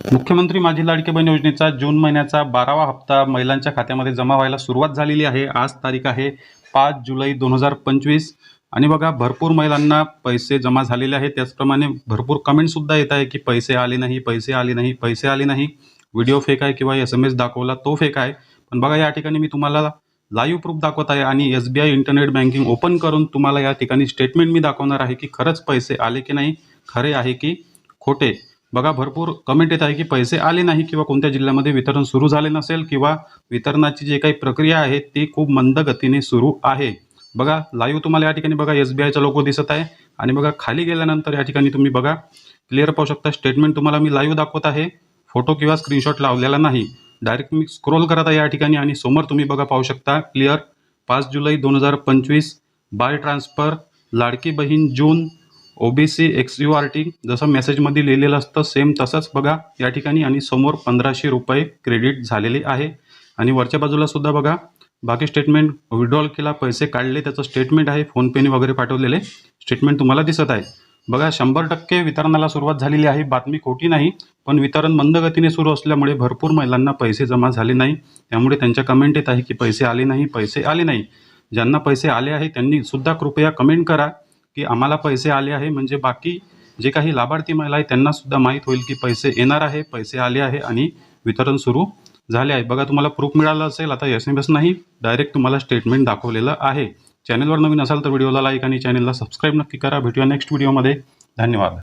मुख्यमंत्री माझी लाडकी बहीण योजनेचा जून महिन्याचा बारावा हप्ता महिलांच्या खात्यामध्ये जमा व्हायला सुरुवात झालेली आहे. आज तारीख आहे पाच जुलै दोन हजार पंचवीस. आणि बघा भरपूर महिलांना पैसे जमा झालेले आहेत. त्याचप्रमाणे भरपूर कमेंटसुद्धा येत आहे की पैसे आले नाही पैसे आले नाही पैसे आले नाही. व्हिडिओ फेक आहे किंवा एस एम एस दाखवला तो फेक आहे. पण बघा या ठिकाणी मी तुम्हाला लाईव्ह प्रूफ दाखवत आहे आणि S B I internet banking open करून तुम्हाला या ठिकाणी स्टेटमेंट मी दाखवणार आहे की खरंच पैसे आले की नाही खरे आहे की खोटे. बघा भरपूर कमेंट येत आहे की पैसे आले नाही किंवा कोणत्या जिल्ह्यामध्ये वितरण सुरू झाले नसेल किंवा वितरणाची जी काही प्रक्रिया आहे ती खूप मंद गतीने सुरू आहे. बघा लाईव्ह तुम्हाला या ठिकाणी बघा एस बी आयचा लोगो दिसत आहे. आणि बघा खाली गेल्यानंतर या ठिकाणी तुम्ही बघा क्लिअर पाहू शकता स्टेटमेंट तुम्हाला मी लाईव्ह दाखवत आहे. फोटो किंवा स्क्रीनशॉट लावलेला नाही. डायरेक्ट मी स्क्रोल करत आहे या ठिकाणी आणि समोर तुम्ही बघा पाहू शकता क्लिअर पाच जुलै दोन हजार पंचवीस बाय ट्रान्सफर लाडकी बहीण जून OBC X U R T जसं मेसेजमध्ये लिहिलेलं असतं सेम तसंच बघा या ठिकाणी आणि समोर पंधराशे रुपये क्रेडिट झालेले आहे. आणि वरच्या बाजूला सुद्धा बघा बाकी स्टेटमेंट विड्रॉल केला पैसे काढले त्याचं स्टेटमेंट आहे फोनपेने वगैरे पाठवलेले. स्टेटमेंट तुम्हाला दिसत आहे. बघा शंभर टक्के वितरणाला सुरुवात झालेली आहे बातमी खोटी नाही पण वितरण मंद गतीने सुरू असल्यामुळे भरपूर महिलांना पैसे जमा झाले नाही. त्यामुळे त्यांच्या कमेंट येत आहे की पैसे आले नाही पैसे आले नाही. ज्यांना पैसे आले आहे त्यांनी सुद्धा कृपया कमेंट करा. की आम्हाला पैसे आले आहे म्हणजे बाकी जे काही लाभार्थी महिला आहे त्यांना सुद्धा माहीत होईल की पैसे येणार आहे पैसे आले आहे आणि वितरण सुरू झाले आहे. बघा तुम्हाला प्रूफ मिळालं असेल आता एस एम एस नाही डायरेक्ट तुम्हाला स्टेटमेंट दाखवलेलं आहे. चॅनलवर नवीन असाल तर व्हिडिओला लाईक आणि चॅनलला सबस्क्राईब नक्की करा. भेटूया नेक्स्ट व्हिडिओमध्ये धन्यवाद.